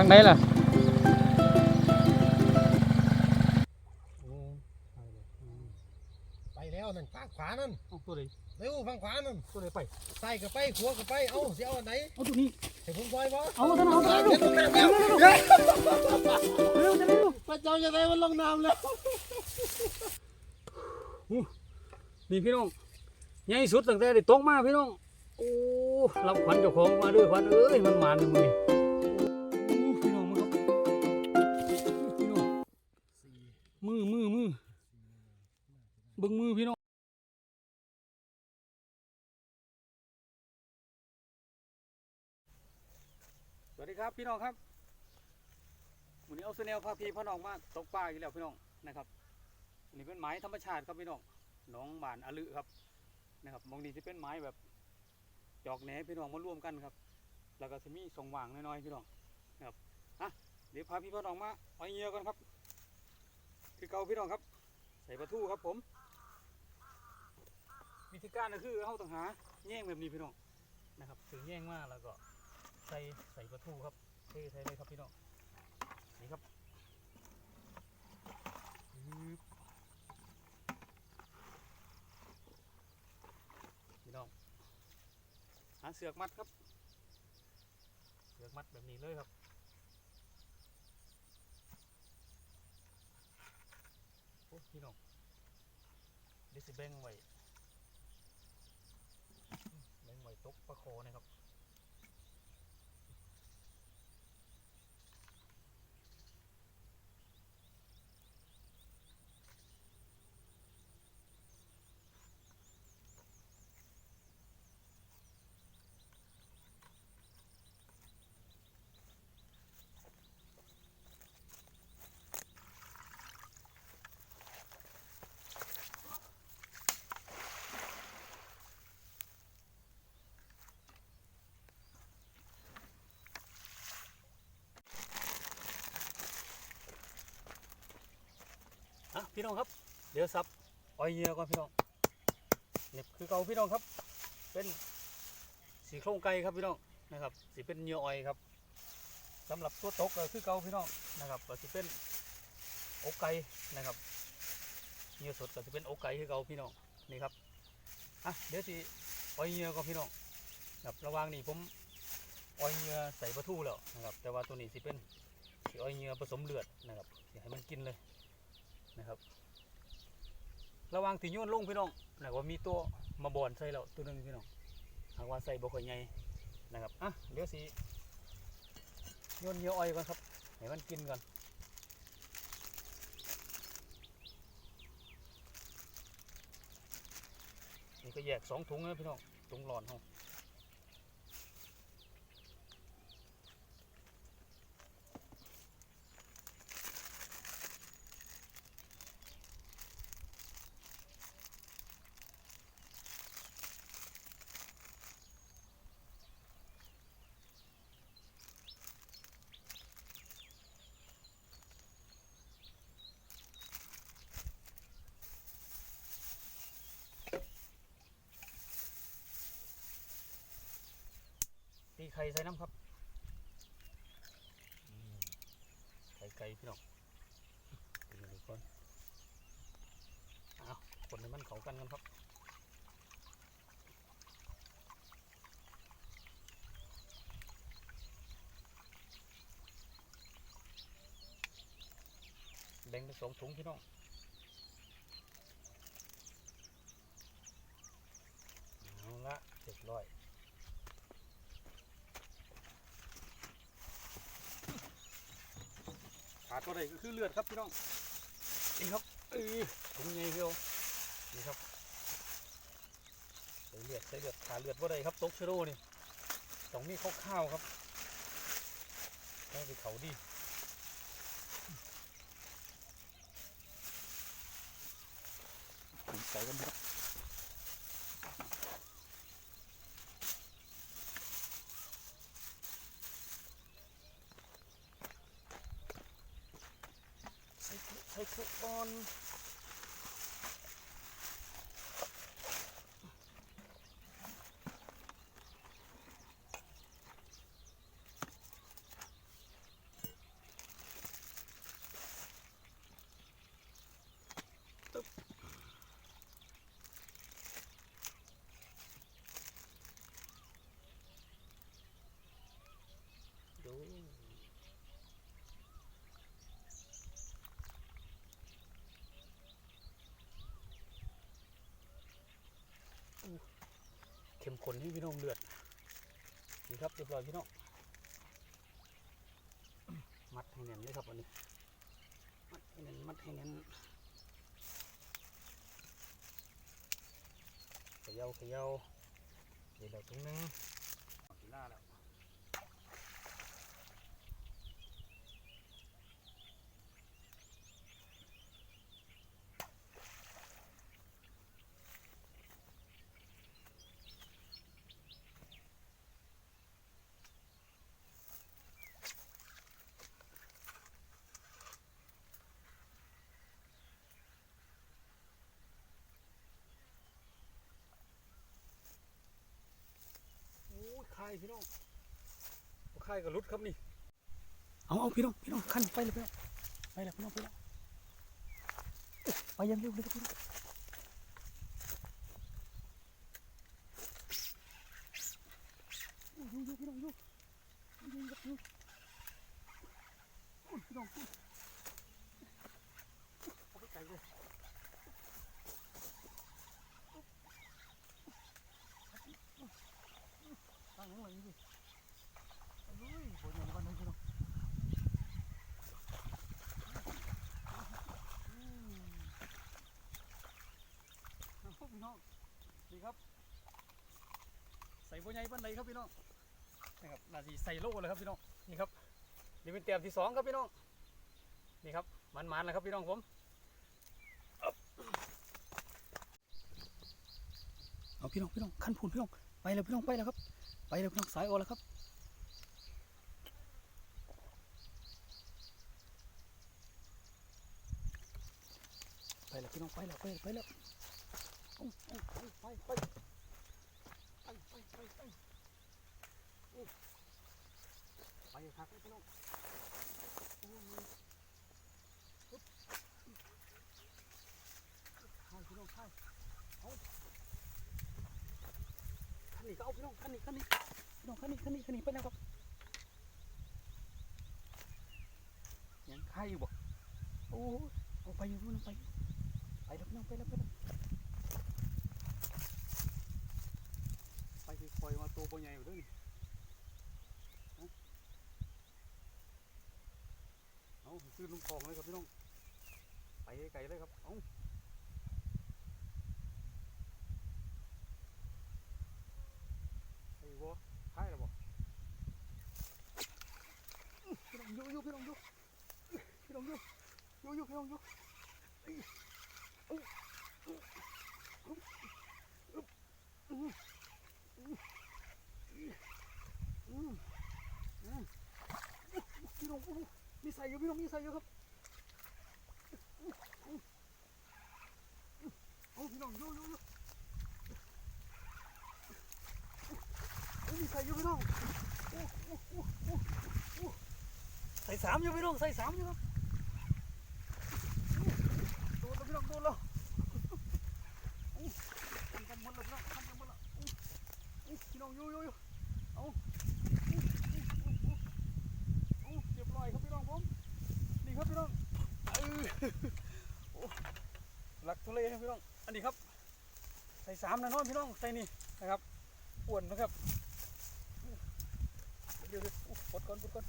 ทางไหนล่ะไปแล้วนั่นฝั่งขวานั่นเอาตัวไหนเร็วฝั่งขวานั่นตัวไหนไปใส่กับไปขวากับไปเอ้าสิเอาอันไหนเอาตัวนี้ให้ผมซอยบ่เอาตัวนั้นเอาตัวนั้นเดี๋ยวลงน้ำแล้วเร็วเร็วพระเจ้าจะได้มันลงน้ำแล้วนี่พี่น้องใหญ่สุดตั้งแต่ได้ตกมาพี่น้องโอ้รับขวัญเจ้าของมาด้วยขวัญเอ้ยมันหมานเลยมึงนี่ เบิ่งมือพี่น้องสวัสดีครับพี่น้องครับวันนี้เอาเสนลพาพี่พ่อน้องมาตกปลาอีกแล้วพี่น้องนะครับอันนี้เป็นไม้ธรรมชาติครับพี่น้องหนองบานอลึครับนะครับมองดีที่เป็นไม้แบบจอกแหนพี่น้องมาร่วมกันครับ แล้วก็จะมีส่งว่างน้อยๆพี่น้องนะครับอะเดี๋ยวพาพี่พ่อน้องมาเอาเหยื่อก่อนครับ คือเกาพี่น้องครับ ใส่ปลาทูครับผม วิธีการก็คือเราต้องหาแง่งแบบนี้พี่น้องนะครับถึงแง่งมาแล้วก็ใส่ใส่ปลาทูครับเทใส่เลยครับพี่น้องนี่ครับปึ๊บพี่น้องหาเสือกมัดครับเสือกมัดแบบนี้เลยครับโอ้พี่น้องเดี๋ยวสิแบ่งไว้แบ่งไว้ ตกปลาโคนะครับ พี่น้องครับ เดี๋ยวซับอ้อยเยื่อก่อนพี่น้องเนี่ยคือเกาพี่น้องครับ เป็นสีโครงไก่ครับพี่น้องนะครับสีเป็นเหยื่ออ้อยครับสำหรับตัวตกก็คือเกาพี่น้องนะครับก็จะเป็นอกไก่นะครับเหยื่อสดก็จะเป็นอกไก่คือเกาพี่น้องนี่ครับอะเดี๋ยวสิอ้อยเยื่อก่อนพี่น้องครับระว่างนี้ผมอ้อยเยื่อใส่ปลาทูแล้วนะครับ แต่ว่าตัวนี้สิเป็นสีอ้อยเยื่อผสมเลือดนะครับอยากให้มันกินเลย นะครับ ระวังที่โยนลงพี่น้องนะว่ามีตัวมาบอนใส่แล้วตัวหนึงพี่น้องหากว่าใส่บ่ค่อยใหญ่นะครับอะเดี๋ยวสิโยนเหยื่ออ้อยก่อนครับให้มันกินก่อนนี่ก็แยกสองถุงนะพี่น้องถุงหลอนห้อง ข่ใส่น้ำครับไข่ไก่พี่น้องตีมันก่อนเอาคนให้มันเข้ากันกันครับแบ่งเป็นสองถุงพี่น้องเอาละเจ็ดร้อย ขาดตัวใดก็คือเลือดครับพี่น้องนี่ครับเออถุงไงเพียวนี่ครับใส่เลือดใส่เลือดขาเลือดว่าใดครับตกเชโร่นี่ต้องมีข้าวๆครับต้องไปเขาดีใส่กันครับใส่คลุใส่ ค ลุก่อนขนให้พี่น้องเลือดนี่ครับเรียบร้อยพี่น้องมัดให้แน่นเลยครับอันนี้มัดให้แน่นมัดให้แน่นเขย่าเขย่าเดี๋ยวเราตรงนึงสีหน้าแล้ว พี่น้องคายกับรุดครับนี่ เอาเอาพี่น้องพี่น้องขั้นไปเลยพี่น้องไปเลยพี่น้องไปแล้วไปยังเร็วเลยพี่น้องยู่อยู่พี่น้องยู่อยู่อยู่อยู่โอ้ยพี่น้องโอ้ยเอาไปไกลเลย ตั้งหลังหลังดิเฮ้ยโหดอย่างบ้านนี้พี่น้องเอาพี่น้องนี่ครับ ใส่บัวใหญ่บ้านใดครับพี่น้องนะครับนาทีใส่โล่เลยครับพี่น้องนี่ครับนี่เป็นเตียมที่สองครับพี่น้องนี่ครับมันๆแล้วครับพี่น้องผมเอาพี่น้องพี่น้องขั้นพูนพี่น้องไปแล้วพี่น้องไปแล้วครับ ไปแล้วพี่น้องสายออแล้วครับไปแล้วพี่น้องไปแล้วไปแล้วไปแล้วไปไปไปไปไปไปไปไปครับพี่น้องโอ้ยปึ๊บข้าวพี่น้องข้าวเอา ขันนี้ก็เอาพี่น้องขันนี้ขันนี้พี่น้องขันนี้ขันนี้ขันนี้ไปแล้วครับยังไข่อยู่บ่โอ้ยเอาไปอยู่พี่นไปไปแล้วพี่น้องไปแล้วไปแล้วไปที่คอยมาตัวบ่ใหญ่อยู่ด้วยเอาเอาซื้อลุงทองเลยครับพี่น้องไปไกลเลยครับเอาไอ้วัวท้ายแล้วบ่พี่น้องอยู่อยู่พี่น้องอยู่พี่น้องอยู่ อยู่อยู่พี่น้องอยู่พี่น้องมีใส่อยู่พี่น้องมีใส่อยู่ครับเอาพี่น้องอยู่อยู่อยู่มีใส่อยู่พี่น้องใส่สามอยู่พี่น้องใส่สามอยู่ครับโดนแล้วพี่น้ องดนแล้วทำกันหมดแล้วทำกันหมดแล้วพี่น้องอยู่อยู่อยู่เอาเรียบร้อยครับพี่น้องผมนี่ครับพี่น้องหลักทุเลครับพี่น้อง อันนี้ครับ ใส่สามแน่นอนพี่น้องใส่นี่นะครับอ้วนนะครับเดี๋ยวเดี๋ยวปดก่อนปดก่อน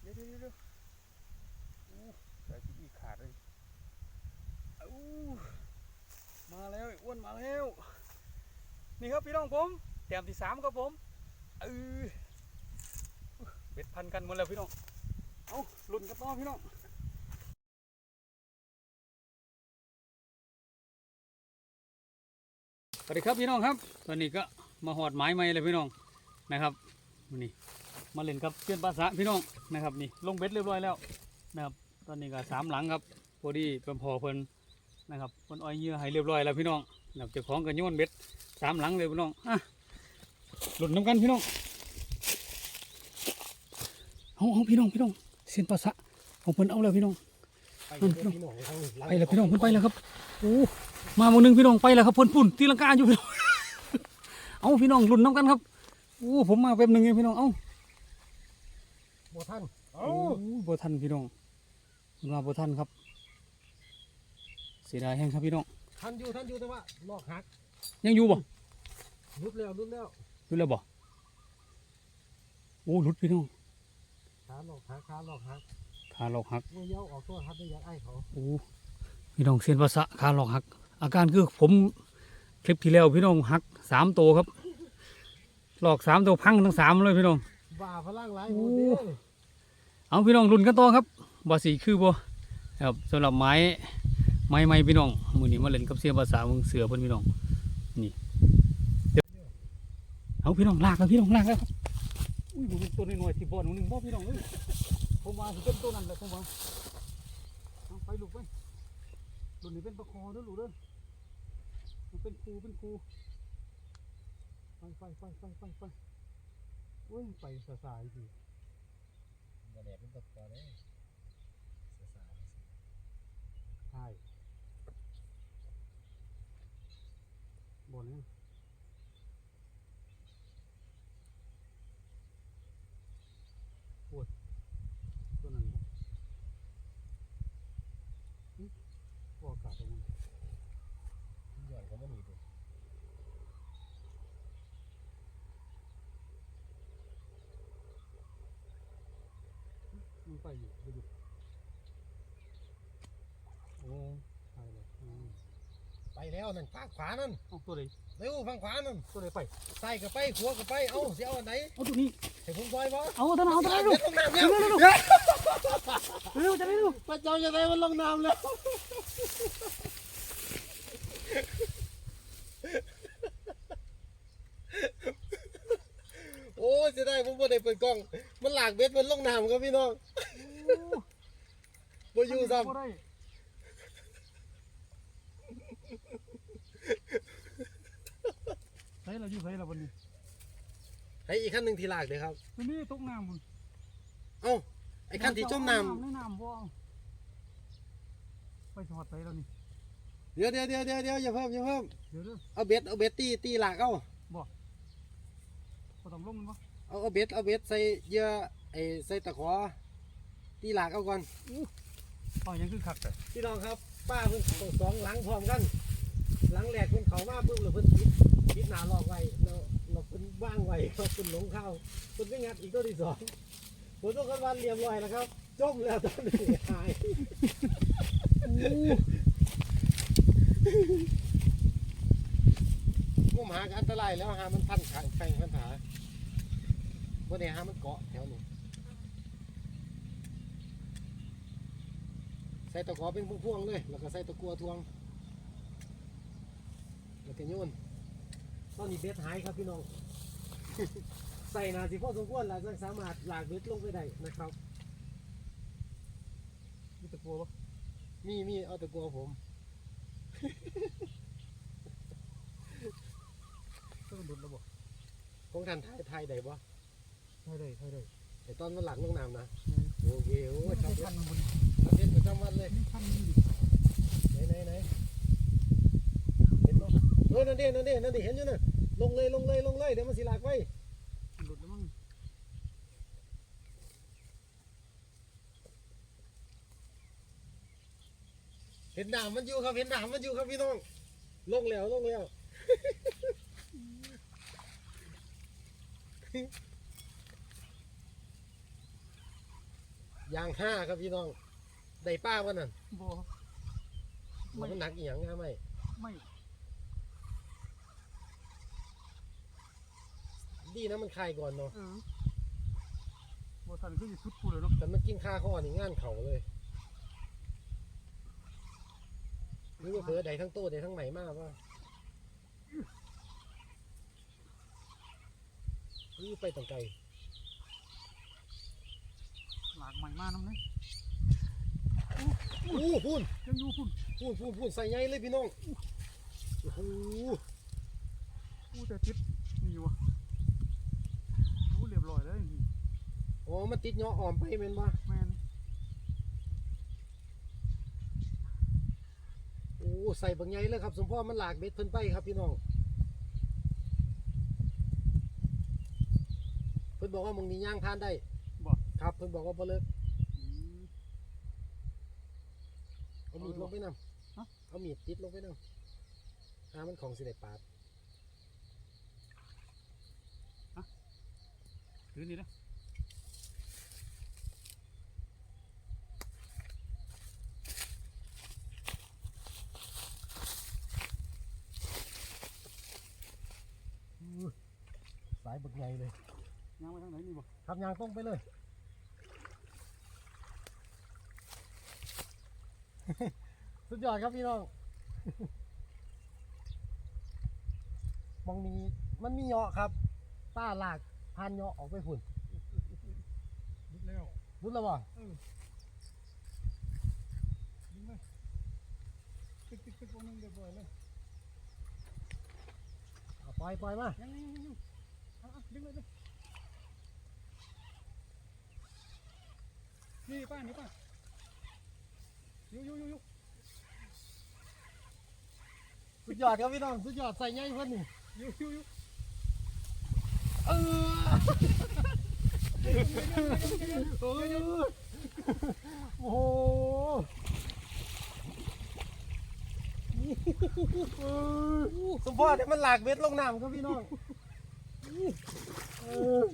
เดี๋ยวเดี๋ยวเดี๋ยวเดี๋ยวอู้ใส่ที่อีขาดเลยอู้ มาแล้วอ้วนมาแล้ว นี่ครับพี่น้องผมแต้มที่สามครับผมเออเบ็ดพันกันหมดแล้วพี่น้องเอาลุ่นกันต่อพี่น้องสวัสดีครับพี่น้องครับ ตอนนี้ก็มาหอดไม้ใหม่เลยพี่น้องนะครับนนี้มาเล่นกับเพื่อนภาษาพี่น้องนะครับนี่ลงเบ็ดเรียบร้อยแล้วนะครับตอนนี้ก็สามหลังครับพอดีเป็นพอเพิ่น นะครับเพิ่นอ้อยเหยื่อให้เรียบร้อยแล้วพี่น้องนะครับเจ้าของก็โยนเบ็ดสามหลังเลยพี่น้องอะหลุดน้ำกันพี่น้องเอาเอาพี่น้องพี่น้องเส้นภาษาของเพิ่นเอาแล้วพี่น้องไปเดี๋ยวพี่น้องทางหลังไปแล้วพี่น้องเพิ่นไปแล้วครับโอ้มาหมองหนึงพี่น้องไปแล้วครับเพิ่นปุ่นตีลังกาอยู่พี่น้องเอาพี่น้องหลุดน้ำกันครับโอ้ผมมาแป๊บหนึงเองพี่น้องเอ้าบ่ท่านโอ้บ่ทันพี่น้องผมมาบ่ทันครับ เสียดายแห้งครับพี่น้องท่านอยู่ท่านอยู่แต่ว่าลอกหักยังอยู่บ่รุดแล้วรุดแล้วรู้แล้วบ่โอ้หลุดพี่น้องขาหลอกขาขาหลอกหักขาหลอกหักเมื่อเย้าออกตัวครับได้ยัดไอ้เขาโอ้พี่น้องเส้นประสาทขาหลอกหัก อาการคือผมคลิปที่แล้วพี่น้องหักสามตัวครับ หลอกสามตัวพังทั้งสามเลยพี่น้องบ้าพลังหลายโอ้โมเดลเอาพี่น้องรุ่นกันต่อครับบ่สีคือบ่ครับสำหรับไม้ ไม้ไม้พี่น้องมือนี้มาเล่นกับเสียภาษาเมืองเสือเพิ่นพี่น้องนี่เดี๋ยวเอาพี่น้องลากแล้วพี่น้องลากแล้วครับอุ้ยผมเป็นตัวน้อยๆที่บ่อนหนึ่งบ่พี่น้องเอ้ยผมมาสิเป็นตัวนั้นแหละผมว่าเอาไปลูกไปรุ่นนี้เป็นประคอเด้อลูกเด้อมันเป็นครูเป็นครูไปไปไปไปไปไปโอ้ยไปสายๆดีบ่แดดเป็นตะกอเลยสาใช่ บนนี้ปวดตัวนั้นนะหึปวดอากาศตรงนั้นหย่อนก็ไม่หนีดิมันไปอยู่ไปอยู่โอ้ใช่เลยอืม ไป แล้วนั่นฝั่งขวานั่นเอาตัวไหนเร็วฝั่งขวานั่นตัวไหนไปใส่กับไปขวากับไปเอ้าสิเอาอันไหนเอาตัวนี้ให้ผมซอยบ่เอาตัวนั้นเอาตัวนั้นลูกลงน้ำแล้วเร็วจะได้ลูกพระเจ้าจะได้มันลงน้ำแล้วโอ้จะได้ผมบ่ได้เปิดกล้อง มันหลากเบ็ดมันลงน้ำครับพี่น้องบ่อยู่ซ้ำ บ่ได้ ใส่เราอยู่ใส่เราบนนี้ให้อีกขั้นหนึ่งที่หลากเลยครับตัวนี้ตกน้ำบุญเอ้าไอ้ขั้นที่จมน้ในน้ำบ่เอาไปถอดไปแล้วนี่ำเดี๋ยวเดี๋ยวเดี๋ยวเดี๋ยวเดี๋ยวอย่าเพิ่มอย่าเพิ่มเดี๋ยวเด้อเอาเบ็ดเอาเบ็ดตีตีหลากเอาบ่ต้องลงมันบ่เอาเอาเบ็ดเอาเบ็ดใส่เหยื่อไอ้ใส่ตะขอตีหลากเอาก่อนอ๋อยังคือคักแต่พี่น้องครับ ป้าเพิ่นส่งสองหลังพร้อมกัน หลังแรกเพิ่นเขามาปุ๊บแล้วเพิ่นปิดปิดหน้าลอกไว้เราเราเพิ่นว่างไว้เราเพิ่นหลงเข้าเพิ่นไม่งัดอีกตัวที่สองผมต้องกันวันเรียบร้อยแล้วครับจมแล้วตอนนี้หายมุมหาอันตรายแล้วหามันพันขางแข่งพันขาบ่ได้หามันเกาะแถวนี้ใส่ตะขอเป็นพวงๆเลย แล้วก็ใส่ตะกัวทวง แล้วก็โยนตอนนี้เบ็ดหายครับพี่น้อง ใส่นาสิพอสมควรแล้วจะสามารถลากเบ็ดลงไปได้นะครับมีตะกัวบ่มีมีเอาตะกัวผมต้องดุดแล้วบ่ของท่านไทยไทยได้บ่ใช่ได้ใช่ได้ไอตอนมันหลักลงน้ำนะแม่นโอเคโอ้ยไม่ชอบทันมันบนชอบเบ็ดประจำวันเลยนี่ทันนี่ดิไหนไหนไหนเห็นบ่เออนั่นดินั่นดินั่นดิเห็นอยู่น่ะลงเลยลงเลยลงเลยเดี๋ยวมันสิหลากไว้ดุดแล้วมั้งเห็นด่ามมันอยู่ครับเห็นด่ามมันอยู่ครับพี่น้อง ลงแล้วลงแล้วอย่างห้าครับพี่น้อง ได้ป้าวันนั้นบ่มันหนักอีหยังง่ายไหมไม่ ดีนะมันคายก่อนเนาะเออบ่ทันก็สิสุดพูดเลยเนาะแต่มันกินค่าข้อนี่งานเข่าเลยนี่ว่าเผลอใดทั้งโต้ใดทั้งไหนมากว่านี่ไปต่างไกลหลากใหม่มาน้ำเลยอู้พูนยังอยู่พุ่นพูนพูนพูนใส่ใหญ่เลยพี่น้องโอ้โหอู้แต่ติดนี่อยู่วะอู้เรียบร้อยเลยนี่ อ๋อ มันติดเนาะอ่อมไปแม่นบ่แม่นโอ้ใส่บางใหญ่เลยครับ สมพ่อมันหลากเบ็ดเพิ่นไปครับพี่น้องเพิ่นบอกว่ามึงนี่ย่างทานได้บ่ครับเพิ่นบอกว่าบ่เลิกอืมเอามีดลงไปนำฮะเอามีดติดลงไปนำหามันของสิได้ปาดถือนี่นะ สาย บึกใหญ่เลยย่างไปทางไหนนี่บ่ทำยางตรงไปเลยสุดยอดครับพี่น้องมองมีมันมีเหยาะครับป้าลากพานเหยาะออกไปฝุ่นลุกแล้วรู้แล้วบ่ดึงเลยตึกตึกตึกวงนึงเรียบร้อยเลยเอาปล่อยปล่อยมายังยังยังยังเอาเอา ดึงเลยดึงนี่ป้านี่ป้าอยู่อยู่อยู่อยู่สุดยอดครับพี่น้องสุดยอดใส่ใหญ่เพิ่นนี่อยู่อยู่อยู่เออโอ้โหสมพอเนี่ยมันหลากเบ็ดลงน้ำครับพี่น้อง เออ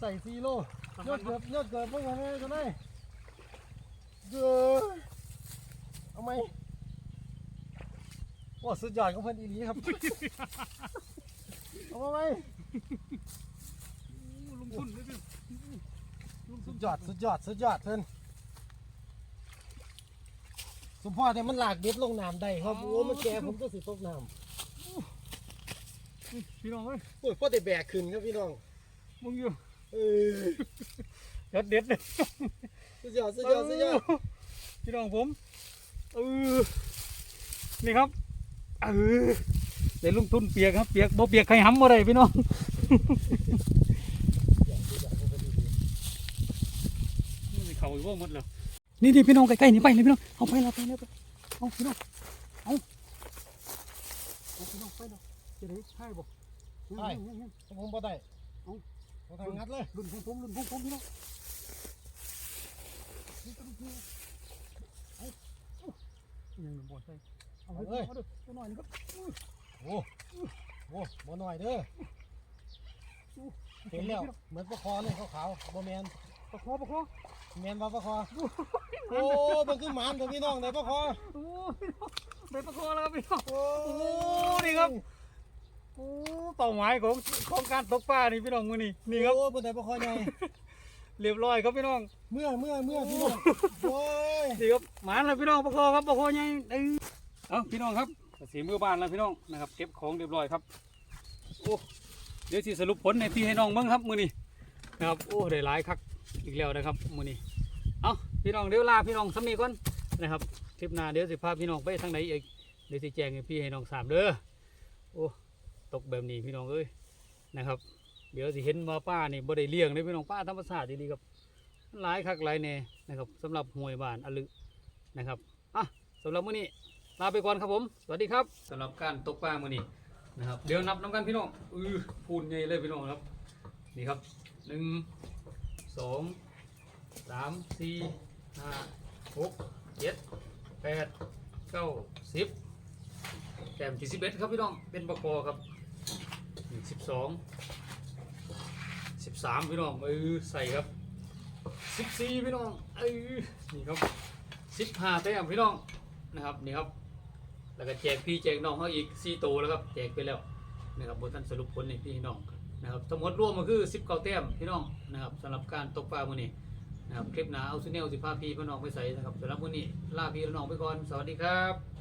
ใส่ซีโร่ยอดเกือบยอดเกือบพวกมันเลยกันได้เด้อเอาไหมโอ้สุดยอดของเพิ่อนอีหลีครับ เอามาไหมลุงทุนเลยสิลงทุสุดยอดสุดยอดสุดยอดเพิ่อน มพอเนี่ยมันหลากเบ็ดลงน้ำได้ครับโอ้มันแก่ผมก็สิตกน้พี่น้องเอ้ยำโอ้ยพอได้แบกขึ้นครับพี่น้องมึงอยู่เออเด็ดเด็ดเลยสุดยอดสุดยอดสุดยอดพี่น้องผมเออนี่ครับเออเดี๋ยวลงทุนเปียกครับเปียกบ่เปียกใครห้ำอะไรพี่น้องมันสิเขาอยู่ว่าหมดแล้ว นี่นี่พี่น้องใกล้ๆนี่ไปเลยพี่น้องเอาไปแล้วไปแล้วไปเอาพี่น้องเอาเอาพี่น้องไปแล้วจะได้ใช่บ่ยังยังยังผมบ่ได้เอาเอาทางงัดเลยรุ่นของผมรุ่นของผมพี่น้องเอาเอายังบ่ใช่เอาเลยเอาเลยเอาหน่อยนึงครับโอ้โหบ่หน่อยเด้อเห็นแล้วเหมือนปลาคอเลยขาวๆบ่แมน ประคอประคอแมนว่าปลาคอโอ้มันคือหมานเด้อพี่น้องได้ปลาคอโอ้พี่น้องได้ประคอแล้วครับพี่น้องโอ้โอ้นี่ครับโอ้เป้าหมายของของการตกปลานี่พี่น้องมือนี่นี่ครับโอ้เพิ่นได้ปลาคอใหญ่เรียบร้อยครับพี่น้อง เมื่อเมื่อเมื่อพี่น้องโอ้ยนี่ครับหมานแล้วพี่น้องประคอครับประคอใหญ่เอ้ยเอาพี่น้องครับสีมือบ้านแล้วพี่น้องนะครับเก็บของเรียบร้อยครับโอ้เดี๋ยวสิสรุปผลในพี่ให้น้องเบิ่งครับมือนี้นะครับโอ้ได้หลายคัก อีกแล้วนะครับมือนี้เอาพี่น้องเดี๋ยวลาพี่น้องสามีก่อนนะครับคลิปหน้าเดี๋ยวสิพาพี่น้องไปทางไหนอีกเดี๋ยวสิแจ้งให้พี่ให้น้องทราบเด้อโอ้ตกแบบนี้พี่น้องเอ้ยนะครับ เดี๋ยวสิเห็นว่าป้านี่บ่ได้เลี้ยงเลยพี่น้องป้าธรรมชาติดีๆครับหลายคักหลายแน่นะครับสำหรับหวยบ้านอลึนะครับอะสำหรับมื้อนี้ลาไปก่อนครับผม สวัสดีครับสำหรับการตกปลามื้อนี้นะครับเดี๋ยวนับน้ำกันพี่น้องอือพูนใหญ่เลยพี่น้องครับ นี่ครับหนึ่ง สองสามสี่ห้าหกเจ็ดแปดเก้าสิบแต้มที่สิบเอ็ดครับพี่น้องเป็นบกอครับสิบสองสิบสามพี่น้องเออใส่ครับสิบสี่พี่น้องเออนี่ครับสิบห้าแต้มพี่น้องนะครับนี่ครับแล้วก็แจกพี่แจกน้องเขาอีกสี่ตัวแล้วครับแจกไปแล้วนะครับบนท่านสรุปผลในพี่น้อง นะครับทั้งหมดรวมก็คือสิบเก้าแต้มพี่น้องนะครับสำหรับการตกปลามื้อนี้นะครับคลิปหนาเอาซูเนลสิพาพี่พี่น้องไปใส่นะครับสำหรับมื้อนี้ลาพี่น้องไปก่อนสวัสดีครับ